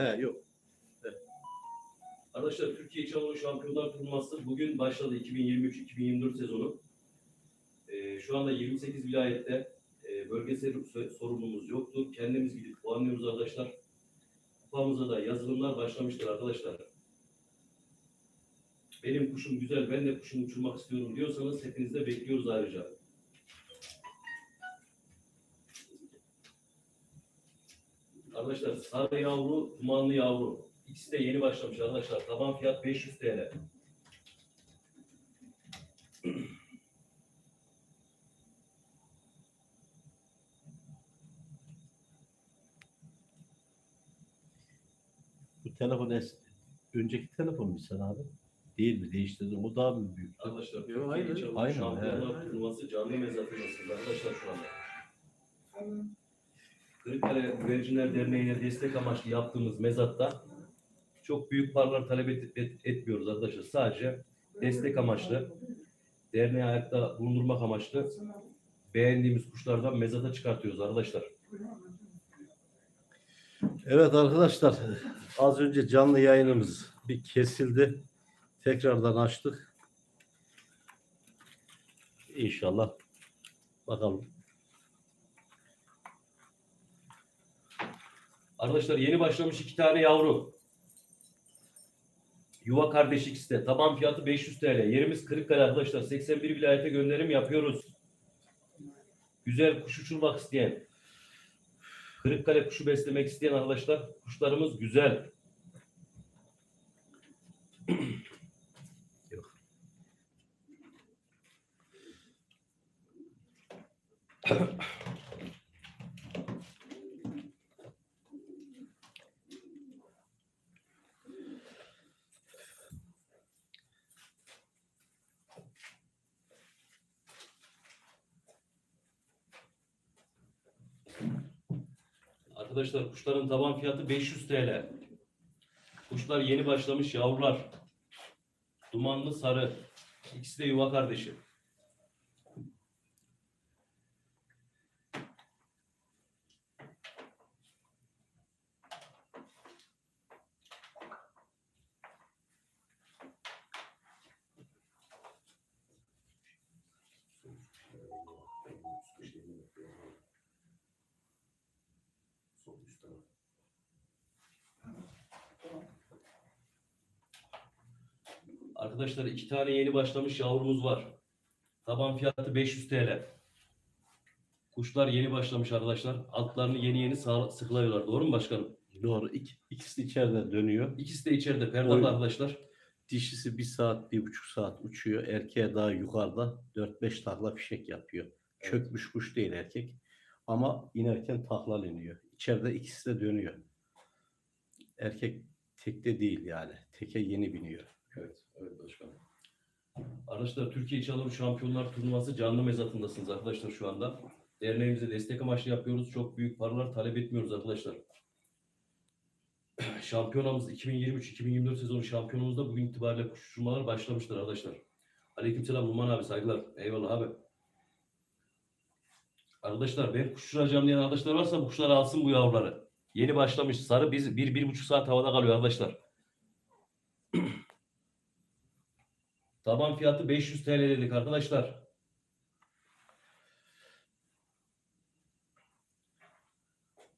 He yok. Arkadaşlar Türkiye Anadolu Şampiyonlar Turnuvası bugün başladı 2023-2024 sezonu. Ee, şu anda 28 vilayette e, bölgesel sorumluluğumuz yoktur. Kendimiz gidip puanlıyoruz arkadaşlar. Kupamıza da yazılımlar başlamıştır arkadaşlar. Benim kuşum güzel, ben de kuşumu uçurmak istiyorum diyorsanız hepinizi de bekliyoruz ayrıca. Arkadaşlar sarı yavru, dumanlı yavru. İkisi de yeni başlamış arkadaşlar. Taban fiyat 500 TL. Bu telefon es önceki telefon mu sen abi? Değil mi? Değiştirdin. O daha mı büyük? Arkadaşlar Yok, Anadolu Aynen, Şampiyonlar. Turnuvası canlı mezatındasınız arkadaşlar şu anda. Kırıkkale Güvercinler Derneği'ne destek amaçlı yaptığımız mezatta çok büyük paralar talep et- et- etmiyoruz arkadaşlar. Sadece destek amaçlı, derneği ayakta bulundurmak amaçlı beğendiğimiz kuşlardan mezata çıkartıyoruz arkadaşlar. Evet arkadaşlar az önce canlı yayınımız bir kesildi. Tekrardan açtık. İnşallah. Bakalım. Arkadaşlar yeni başlamış iki tane yavru. Yuva kardeş ikisi. Taban fiyatı 500 TL. Yerimiz Kırıkkale arkadaşlar. 81 vilayete gönderim yapıyoruz. Güzel kuş uçurmak isteyen, Kırıkkale kuşu beslemek isteyen arkadaşlar kuşlarımız güzel. Arkadaşlar kuşların taban fiyatı 500 TL. Kuşlar yeni başlamış yavrular. Dumanlı sarı. İkisi de yuva kardeşi. Arkadaşlar iki tane yeni başlamış yavrumuz var. Taban fiyatı 500 TL. Kuşlar yeni başlamış arkadaşlar. Altlarını yeni yeni sağ- sıkılıyorlar. Doğru mu başkanım? Doğru. İk, ikisi içeride dönüyor. İkisi de içeride perdalı arkadaşlar. Dişisi bir saat, bir buçuk saat uçuyor. Erkeğe daha yukarıda 4-5 takla fişek yapıyor. Çökmüş kuş değil erkek. Ama inerken takla iniyor. İçeride ikisi de dönüyor. Erkek tekte değil yani. Teke yeni biniyor. Evet, evet başkanım. Arkadaşlar Türkiye İç Anadolu Şampiyonlar Turnuvası canlı mezatındasınız arkadaşlar şu anda. Derneğimize destek amaçlı yapıyoruz. Çok büyük paralar talep etmiyoruz arkadaşlar. Şampiyonamız 2023-2024 sezonu şampiyonumuzda bugün itibariyle kuş uçurmalar başlamıştır arkadaşlar. Aleykümselam Numan abi saygılar. Eyvallah abi. Arkadaşlar ben kuş uçuracağım diyen arkadaşlar varsa bu kuşları alsın bu yavruları. Yeni başlamış sarı biz bir, bir buçuk saat havada kalıyor arkadaşlar. Taban fiyatı 500 TL dedik arkadaşlar.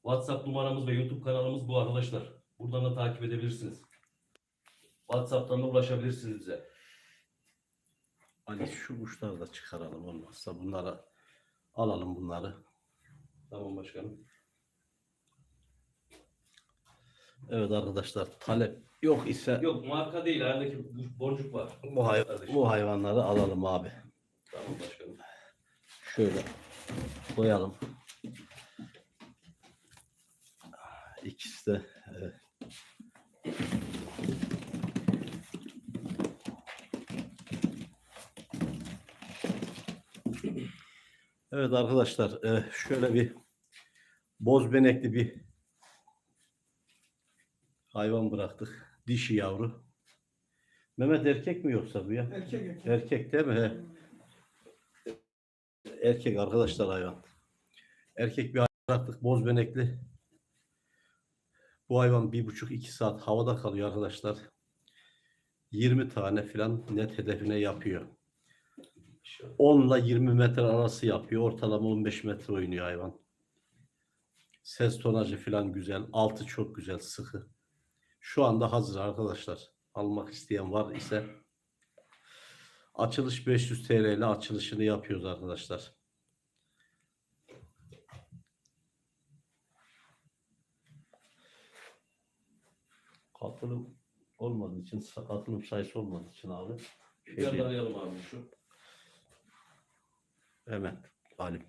WhatsApp numaramız ve YouTube kanalımız bu arkadaşlar. Buradan da takip edebilirsiniz. WhatsApp'tan da ulaşabilirsiniz bize. Hani şu kuşları da çıkaralım olmazsa bunları alalım bunları. Tamam başkanım. Evet arkadaşlar talep yok ise Yok marka değil. Aradaki bu- boncuk var. bu, hay- Kardeşim. bu hayvanları alalım abi. Tamam başkanım. Şöyle koyalım. İkisi de evet. Evet arkadaşlar e, şöyle bir boz benekli bir hayvan bıraktık. Dişi yavru. Mehmet erkek mi yoksa bu ya? Erkek erkek. Erkek değil mi? He. Erkek arkadaşlar hayvan. Erkek bir hayvan bıraktık boz benekli. Bu hayvan bir buçuk iki saat havada kalıyor arkadaşlar. 20 tane falan net hedefine yapıyor. 10 ile 20 metre arası yapıyor. Ortalama 15 metre oynuyor hayvan. Ses tonajı falan güzel. Altı çok güzel, sıkı. Şu anda hazır arkadaşlar. Almak isteyen var ise açılış 500 TL ile açılışını yapıyoruz arkadaşlar. Katılım olmadığı için, katılım sayısı olmadığı için abi. Bir daha arayalım abi şu. Hemen alim.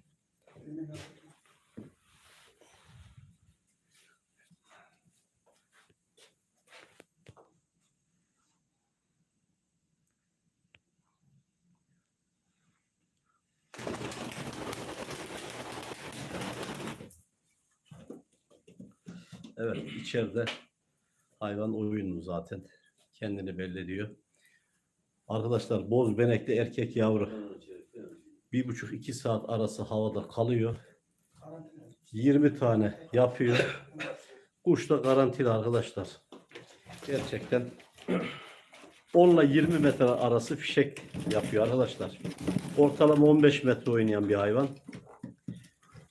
Evet içeride hayvan oyunu zaten kendini belli ediyor. Arkadaşlar boz benekli erkek yavru bir buçuk iki saat arası havada kalıyor. 20 tane yapıyor. Kuş da garantili arkadaşlar. Gerçekten 10 ile 20 metre arası fişek yapıyor arkadaşlar. Ortalama 15 metre oynayan bir hayvan.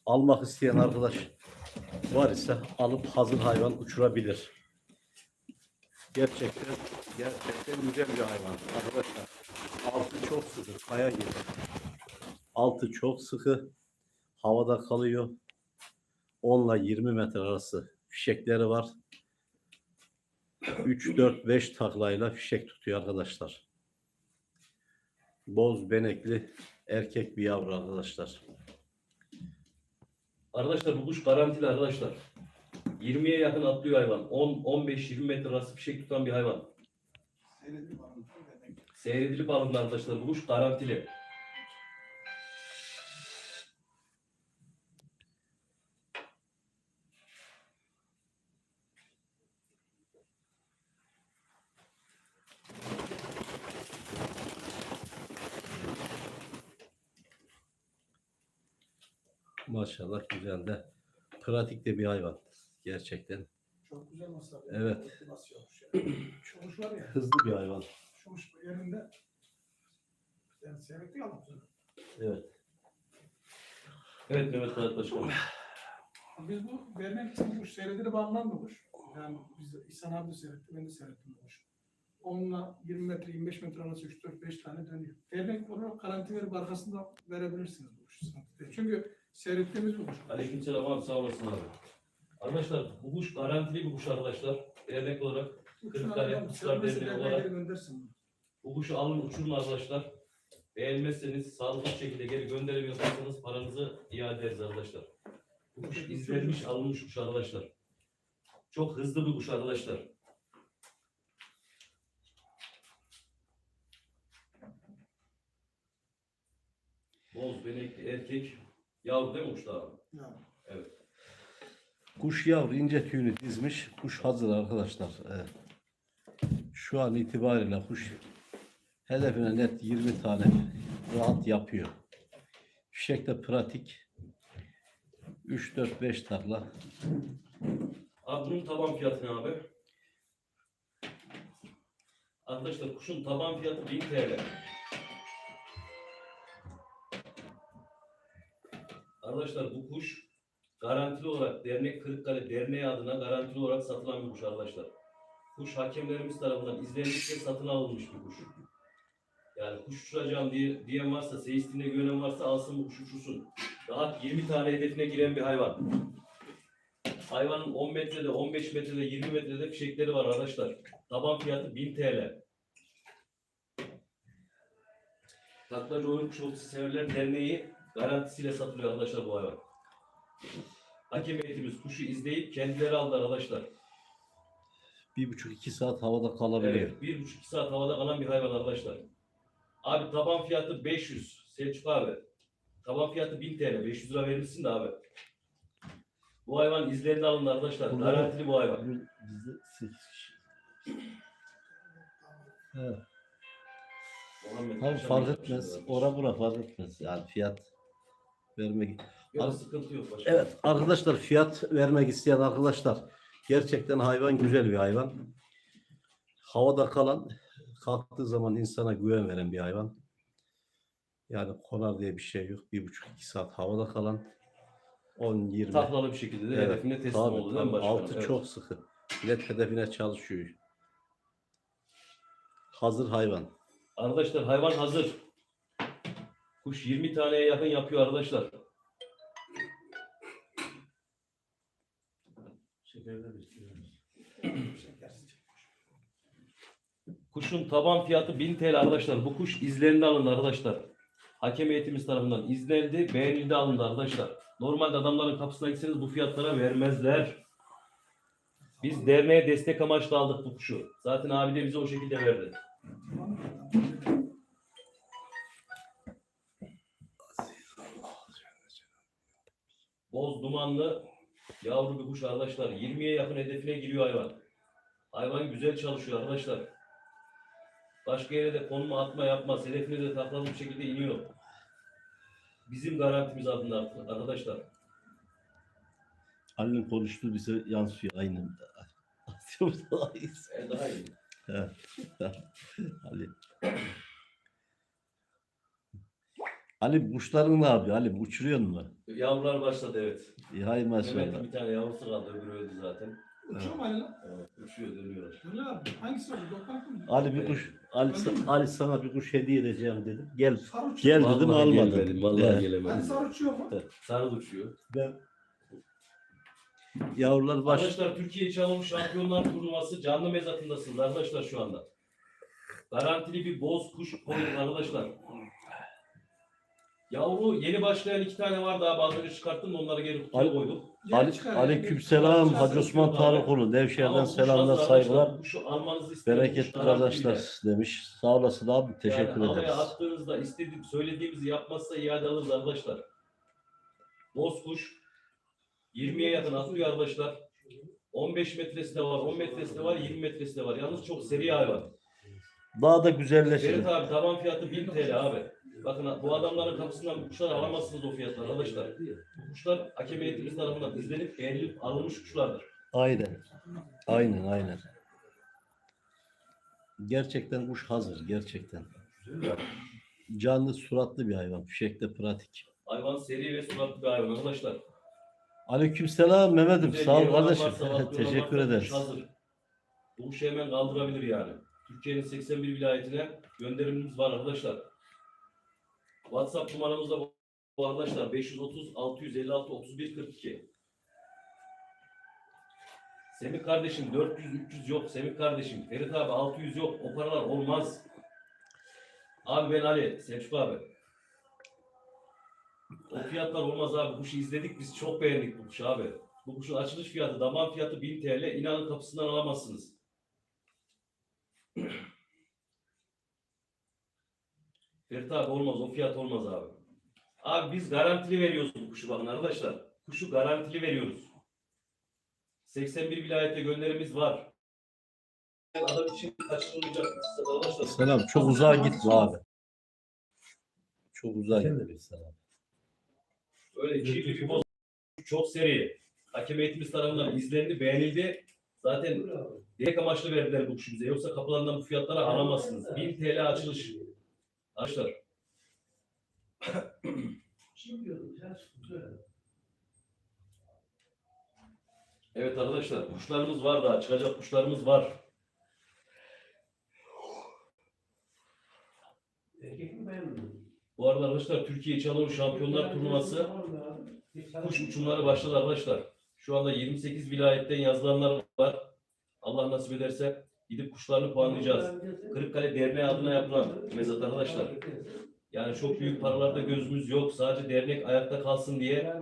Almak isteyen arkadaş var ise alıp hazır hayvan uçurabilir. Gerçekten gerçekten güzel bir hayvan arkadaşlar. Altı çok sıkı, kaya gibi. Altı çok sıkı. Havada kalıyor. 10 ile 20 metre arası fişekleri var. 3, 4, 5 taklayla fişek tutuyor arkadaşlar. Boz benekli erkek bir yavru arkadaşlar. Arkadaşlar bu kuş garantili arkadaşlar. 20'ye yakın atlıyor hayvan. 10 15 20 metre arası fişek tutan bir hayvan. Seyredilip alındı arkadaşlar. Bu kuş garantili. Maşallah güzel de pratik de bir hayvan. Gerçekten Çok güzel masal. Evet. Nasıl yapmış yani. Var ya. hızlı bir hayvan. Şu kuş yerinde. Yani bu sene. Evet. Evet Mehmet Kayat Başkanım. Biz bu vermek için bu kuş seyredilip kuş. Yani biz İhsan abi de seyretti, ben de seyrettim kuş. Onunla 20 metre, 25 metre arası 3-4-5 tane dönüyor. Vermek olarak garanti verip arkasında verebilirsiniz bu değil. Çünkü seyrettiğimiz bir kuş. Aleykümselam abi sağ olasın abi. Arkadaşlar bu kuş garantili bir kuş arkadaşlar. Dernek olarak Kırıkkale Kuşlar Derneği olarak bu kuşu alın uçurun arkadaşlar. Beğenmezseniz sağlıklı şekilde geri gönderemiyorsanız paranızı iade ederiz arkadaşlar. Bu kuş izlenmiş alınmış kuş arkadaşlar. Çok hızlı bir kuş arkadaşlar. Boz benekli erkek yavru değil mi kuşlar abi? Yani. Kuş yavru ince tüyünü dizmiş. Kuş hazır arkadaşlar. Evet. Şu an itibariyle kuş hedefine net 20 tane rahat yapıyor. Fişek de pratik. 3, 4, 5 takla. Abi bunun taban fiyatı ne abi? Arkadaşlar kuşun taban fiyatı 1000 TL. Arkadaşlar bu kuş garantili olarak Dernek Kırıkkale Derneği adına garantili olarak satılan bir kuş arkadaşlar. Kuş hakemlerimiz tarafından izlenmiş ve satın alınmış bir kuş. Yani kuş uçuracağım diye, diyen varsa, seyisliğine güvenen varsa alsın bu kuş uçursun. Rahat 20 tane hedefine giren bir hayvan. Hayvanın 10 metrede, 15 metrede, 20 metrede fişekleri var arkadaşlar. Taban fiyatı 1000 TL. Taklacı Oyun Kuşu Severler Derneği garantisiyle satılıyor arkadaşlar bu hayvan. Hakem heyetimiz kuşu izleyip kendileri aldı arkadaşlar. 1,5-2 saat havada kalabiliyor. Evet, bir buçuk iki saat havada kalan bir hayvan arkadaşlar. Abi taban fiyatı 500. Selçuk abi. Taban fiyatı 1000 TL. 500 lira verirsin de abi. Bu hayvan izlerini alın arkadaşlar. Bunları- Garantili bu hayvan. Bugün Bizde 8 kişi. Evet. Muhammed Tabii fark bir etmez. Ora bura fark etmez. Yani fiyat vermek. Yok Ar- sıkıntı yok başka. Evet arkadaşlar fiyat vermek isteyen arkadaşlar Gerçekten hayvan güzel bir hayvan. Havada kalan, kalktığı zaman insana güven veren bir hayvan. Yani konar diye bir şey yok. Bir buçuk iki saat havada kalan 10-20 Taklalı bir şekilde de hedefine teslim Tabii, oldu değil mi başkanım? Altı Evet. çok sıkı. Millet hedefine çalışıyor. Hazır hayvan. Arkadaşlar hayvan hazır. Kuş 20 taneye yakın yapıyor arkadaşlar. Kuşun taban fiyatı 1000 TL arkadaşlar. Bu kuş izlendi alındı arkadaşlar. Hakem heyetimiz tarafından izlendi, beğenildi alındı arkadaşlar. Normalde adamların kapısına gitseniz bu fiyatlara vermezler. Biz derneğe destek amaçlı aldık bu kuşu. Zaten abi de bize o şekilde verdi. Boz dumanlı yavru bir kuş arkadaşlar. 20'ye yakın hedefine giriyor hayvan. Hayvan güzel çalışıyor arkadaşlar. Başka yere de konuma atma yapmaz. Hedefine de taklalı bir şekilde iniyor. Bizim garantimiz altında arkadaşlar. Ali'nin konuştuğu bize yansıyor aynı. Atıyoruz daha iyisi. E, daha iyi. Ali. Ali kuşların ne yapıyor? Ali uçuruyor mu? Yavrular başladı evet. İyi hay maşallah. Mehmet'in bir tane yavrusu kaldı öbürü öldü zaten. Uçuyor mu Ali lan? Evet, uçuyor dönüyorlar. Öyle abi. Hangisi oldu? Doktor? Ali bir kuş, Ali, sa- Ali sana bir kuş hediye edeceğim dedim. Gel. Sarı uçuyor. Gel dedim Vallahi almadın. gelemedim, Vallahi Evet. Hani gelemedim. sarı uçuyor mu? Sarı uçuyor. Ben Yavrular baş. Arkadaşlar Türkiye Çalınmış Şampiyonlar Turnuvası canlı mezatındasınız arkadaşlar şu anda. Garantili bir boz kuş koyun arkadaşlar. Yavru yeni başlayan iki tane var daha bazı önce çıkarttım da onları geri kutuya Ali- koyduk. Gel Ali, çıkar aleyküm yani. selam. Çıkar, Hacı Osman. Tarıkoğlu. Ama Nevşehir'den kuş selamlar, hazır saygılar. arkadaşlar. Kuşu almanızı isterim. Bereketli garantili. kardeşler demiş. Sağ olasın abi. Teşekkür yani havaya ederiz. attığınızda istediğim, söylediğimizi yapmazsa iade alırız arkadaşlar. Boz kuş 20'ye yakın atlıyor arkadaşlar. 15 metresi de var, 10 metresi de var, 20 metresi de var. Yalnız çok seri hayvan. Daha da güzelleşir. Ferit abi taban fiyatı 1000 TL abi. Bakın bu adamların kapısından bu kuşları alamazsınız o fiyatlar arkadaşlar. Bu kuşlar hakem heyetimiz tarafından izlenip beğenilip alınmış kuşlardır. Aynen. Aynen aynen. Gerçekten kuş hazır. Gerçekten. Canlı suratlı bir hayvan. Fişekte pratik. Hayvan seri ve suratlı bir hayvan arkadaşlar. Aleyküm selam Mehmet'im. Güzel Sağ ol olan kardeşim. varsa, vakti olan Teşekkür varsa ederiz. Hazır. Bu kuşu hemen kaldırabilir yani. Türkiye'nin 81 vilayetine gönderimimiz var arkadaşlar. WhatsApp numaramız da bu bu arkadaşlar 530 656 31 42. Semih kardeşim 400 300 yok Semih kardeşim. Ferit abi 600 yok. O paralar olmaz. Abi ben Ali Selçuk abi. O fiyatlar olmaz abi. Kuşu izledik biz çok beğendik bu kuşu abi. Bu kuşun açılış fiyatı, daman fiyatı 1000 TL. İnanın kapısından alamazsınız. Ferit abi olmaz, o fiyat olmaz abi. Abi biz garantili veriyoruz bu kuşu bakın arkadaşlar. Kuşu garantili veriyoruz. 81 vilayette gönderimiz var. Adam için kaçırılmayacak arkadaşlar. Selam. Çok uzağa gitme abi. Çok uzağa gitme. Selam. Öyle kirli bir boz çok seri. Hakem heyetimiz tarafından izlendi, beğenildi. Zaten direkt amaçlı verdiler bu kuşu bize. Yoksa kapılarından bu fiyatlara alamazsınız. 1000 TL açılış. Arkadaşlar. Evet arkadaşlar kuşlarımız var daha. Çıkacak kuşlarımız var. Bu arada arkadaşlar Türkiye Çalım Şampiyonlar Turnuvası kuş uçumları başladı arkadaşlar. Şu anda 28 vilayetten yazılanlar var. Allah nasip ederse gidip kuşlarını puanlayacağız. Kırıkkale Derneği adına yapılan mezat arkadaşlar. Yani çok büyük paralarda gözümüz yok. Sadece dernek ayakta kalsın diye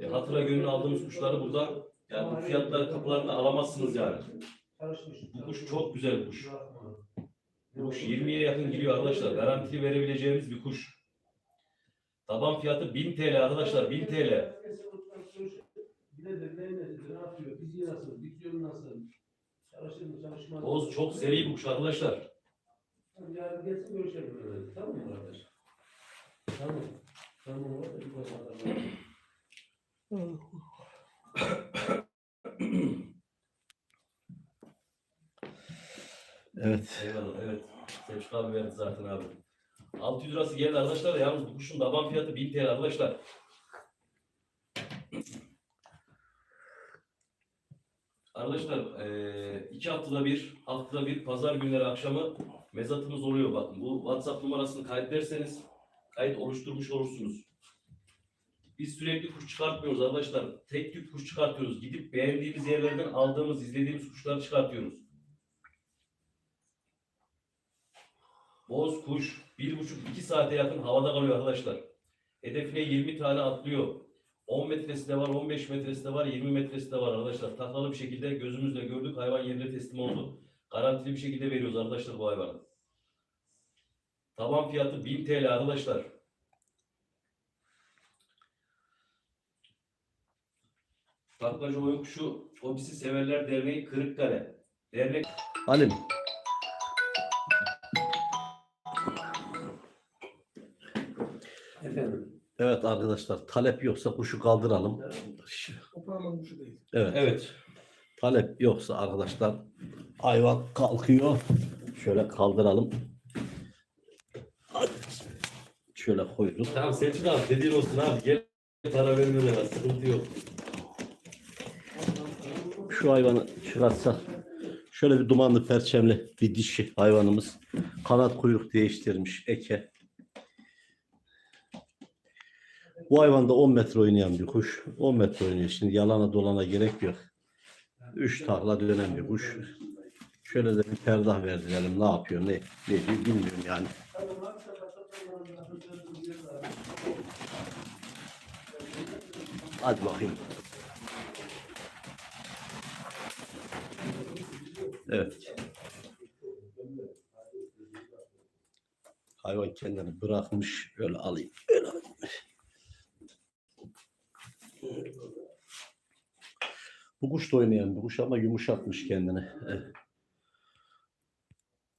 e, hatıra gönül aldığımız kuşları burada yani bu fiyatları kapılarında alamazsınız yani. Bu kuş çok güzel bir kuş. Bu kuş 20'ye yakın giriyor arkadaşlar. Garantili verebileceğimiz bir kuş. Taban fiyatı 1000 TL arkadaşlar 1000 TL. Oğuz çok seriymiş arkadaşlar. Yarın gelsin görüşelim. Öyle. Tamam mı kardeş? Tamam. Tamam. Tamam. Evet. Eyvallah, evet. Selçuk abi verdi zaten abi. 600 lirası geldi arkadaşlar. Yalnız bu kuşun daban fiyatı 1000 TL arkadaşlar. Arkadaşlar eee, iki haftada bir, haftada bir pazar günleri akşamı mezatımız oluyor bakın. Bu WhatsApp numarasını kaydederseniz kayıt oluşturmuş olursunuz. Biz sürekli kuş çıkartmıyoruz arkadaşlar. Tek tük kuş çıkartıyoruz. Gidip beğendiğimiz yerlerden aldığımız, izlediğimiz kuşları çıkartıyoruz. Boz kuş bir buçuk iki saate yakın havada kalıyor arkadaşlar. Hedefine 20 tane atlıyor. 10 metresi de var, 15 metresi de var, 20 metresi de var arkadaşlar. Taklalı bir şekilde gözümüzle gördük. Hayvan yerine teslim oldu. Garantili bir şekilde veriyoruz arkadaşlar bu hayvanı. Taban fiyatı 1000 TL arkadaşlar. Taklacı oyun kuşu Hobisi Severler Derneği Kırıkkale. Dernek Halim. Evet arkadaşlar talep yoksa kuşu kaldıralım. Toparlan kuşu değil. Evet. Evet. Talep yoksa arkadaşlar hayvan kalkıyor. Şöyle kaldıralım. Şöyle koyduk. Tamam Selçuk abi dediğin olsun abi. Gel para vermiyorlar. Sıkıntı yok. Şu hayvanı çıkartsak. Şöyle bir dumanlı perçemli bir dişi hayvanımız. Kanat kuyruk değiştirmiş eke. Bu hayvan da 10 metre oynayan bir kuş. 10 metre oynuyor. Şimdi yalana dolana gerek yok. 3 takla dönen bir kuş. Şöyle de bir perdah verdirelim. Ne yapıyor ne, ne diyor bilmiyorum yani. Hadi bakayım. Evet. Hayvan kendini bırakmış. Öyle alayım. Öyle alayım. Bu kuş da oynayan bir kuş ama yumuşatmış kendini. Evet.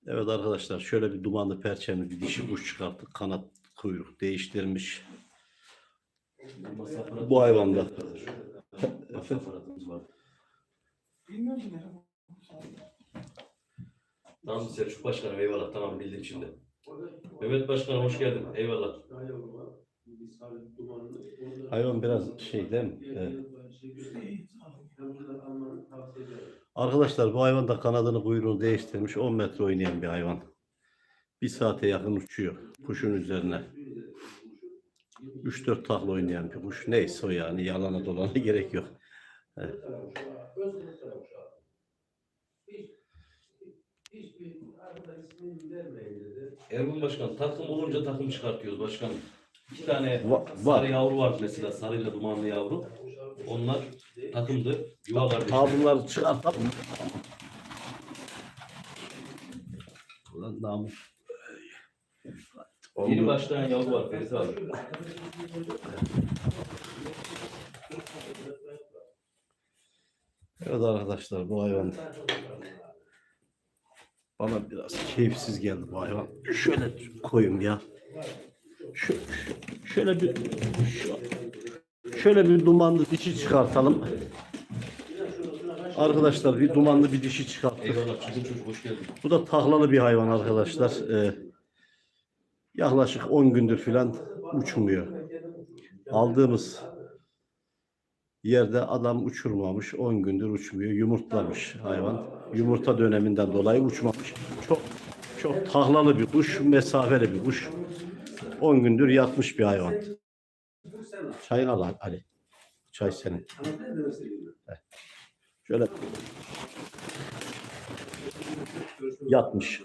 Evet arkadaşlar şöyle bir dumanlı perçemli bir dişi kuş çıkarttık. Kanat kuyruk değiştirmiş. Bu hayvanda. Tamam Selçuk Başkanım eyvallah tamam bildim şimdi. Mehmet Başkanım hoş geldin eyvallah. Hayvan biraz şey değil mi? Evet. Arkadaşlar bu hayvan da kanadını kuyruğunu değiştirmiş. 10 metre oynayan bir hayvan. Bir saate yakın uçuyor kuşun üzerine. 3-4 takla oynayan bir kuş. Neyse o yani yalana dolana gerek yok. Dedi. Ergun Başkan takım olunca takım çıkartıyoruz başkanım. İki tane Va- sarı var. yavru var mesela sarıyla dumanlı yavru. Onlar takımdı. Yuva kardeşler. Tabloları çıkartalım. Ulan namus. Yeni Oldu. başlayan yavru var Ferit abi. Evet arkadaşlar bu hayvan bana biraz keyifsiz geldi bu hayvan. Şöyle koyayım ya. Şu, şöyle bir şöyle bir dumanlı dişi çıkartalım. Arkadaşlar bir dumanlı bir dişi çıkarttık. Bu da tahlalı bir hayvan arkadaşlar. Ee, yaklaşık 10 gündür filan uçmuyor. Aldığımız yerde adam uçurmamış. 10 gündür uçmuyor. Yumurtlamış hayvan. Yumurta döneminden dolayı uçmamış. Çok çok tahlalı bir kuş, mesafeli bir kuş. 10 gündür yatmış bir hayvan. Çayını al Ali. Çay senin. Şöyle yatmış.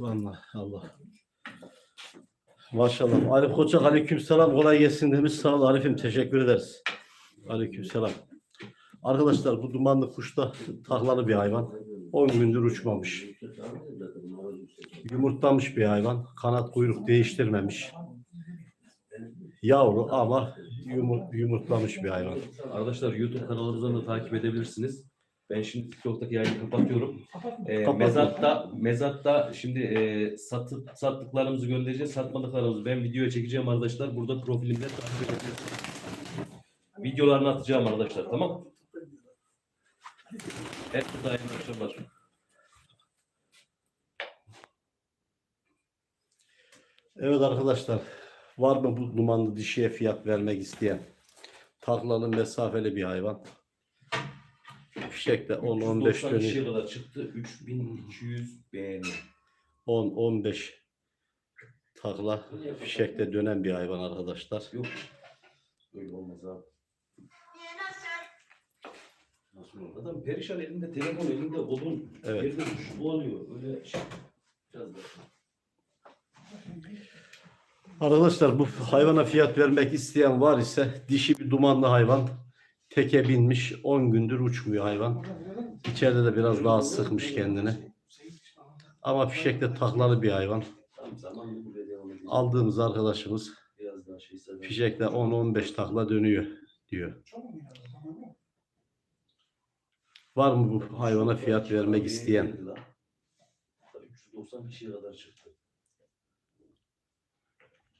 Allah Allah. Maşallah. Arif Koçak aleykümselam kolay gelsin demiş. Sağ ol Arif'im teşekkür ederiz. Aleykümselam. Arkadaşlar bu dumanlı kuş da taklalı bir hayvan. 10 gündür uçmamış. Yumurtlamış bir hayvan. Kanat kuyruk değiştirmemiş. Yavru ama yumur, yumurtlamış bir hayvan. Arkadaşlar YouTube kanalımızdan da takip edebilirsiniz. Ben şimdi TikTok'taki yayını kapatıyorum. E, mezatta, mezatta şimdi e, satıp sattıklarımızı göndereceğiz. Satmadıklarımızı ben videoya çekeceğim arkadaşlar. Burada profilimde takip edebilirsiniz. Videolarını atacağım arkadaşlar tamam Evet bu daim akşamlar. Evet arkadaşlar, var mı bu dumanlı dişiye fiyat vermek isteyen? Taklalı mesafeli bir hayvan. Fişekte 10-15 390 dönüyor. kadar çıktı. 3200 beğeni. 10-15 takla fişekte dönen bir hayvan arkadaşlar. Yok. Öyle olmaz abi. Nasıl olur? Adam perişan elinde telefon elinde odun. Evet. Yerde kuş oluyor. Öyle şey. Biraz da. Arkadaşlar bu hayvana fiyat vermek isteyen var ise dişi bir dumanlı hayvan. Teke binmiş 10 gündür uçmuyor hayvan. İçeride de biraz daha sıkmış kendini. Ama fişekte taklalı bir hayvan. Aldığımız arkadaşımız fişekte 10-15 takla dönüyor diyor. Var mı bu hayvana fiyat vermek isteyen? 390 kişiye kadar çıktı.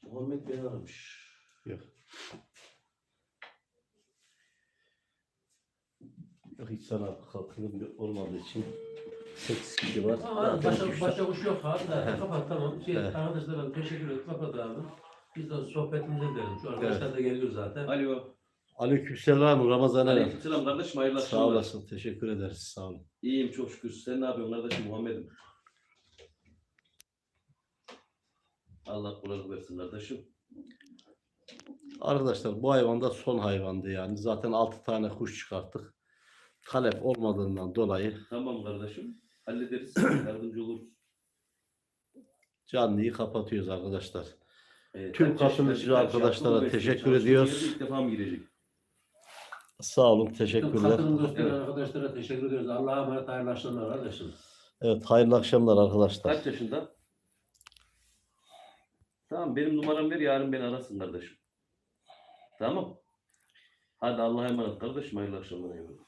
Muhammed beni aramış. Yok. Yok hiç sana kalkınım olmadığı için 8 kişi var. Ama Zaten başka, üç- başka kuş yok abi. Da. Kapat tamam. Şey, Evet. Arkadaşlara teşekkür ederim. Kapat abi. Biz de sohbetimize edelim. Şu arkadaşlar da geliyor zaten. Alo. Aleykümselam Ramazan Eren. Aleykümselam kardeşim hayırlı Sağ akşamlar. olasın. Teşekkür ederiz. Sağ olun. İyiyim çok şükür. Sen ne yapıyorsun kardeşim Muhammed'im? Allah kolaylık versin kardeşim. Arkadaşlar bu hayvan da son hayvandı yani. Zaten 6 tane kuş çıkarttık. Talep olmadığından dolayı Tamam kardeşim. Hallederiz. Yardımcı oluruz. canlıyı kapatıyoruz arkadaşlar. Evet, Tüm kaç katılımcı kaç arkadaşlara teşekkür ediyoruz. İlk defa mı girecek? Sağ olun. Teşekkürler. katılım gösteren arkadaşlara teşekkür ediyoruz. Allah'a emanet hayırlı akşamlar kardeşim. Evet hayırlı akşamlar arkadaşlar. Kaç yaşında? Tamam benim numaram ver yarın beni arasın kardeşim. Tamam. Hadi Allah'a emanet kardeşim hayırlı akşamlar. eyvallah.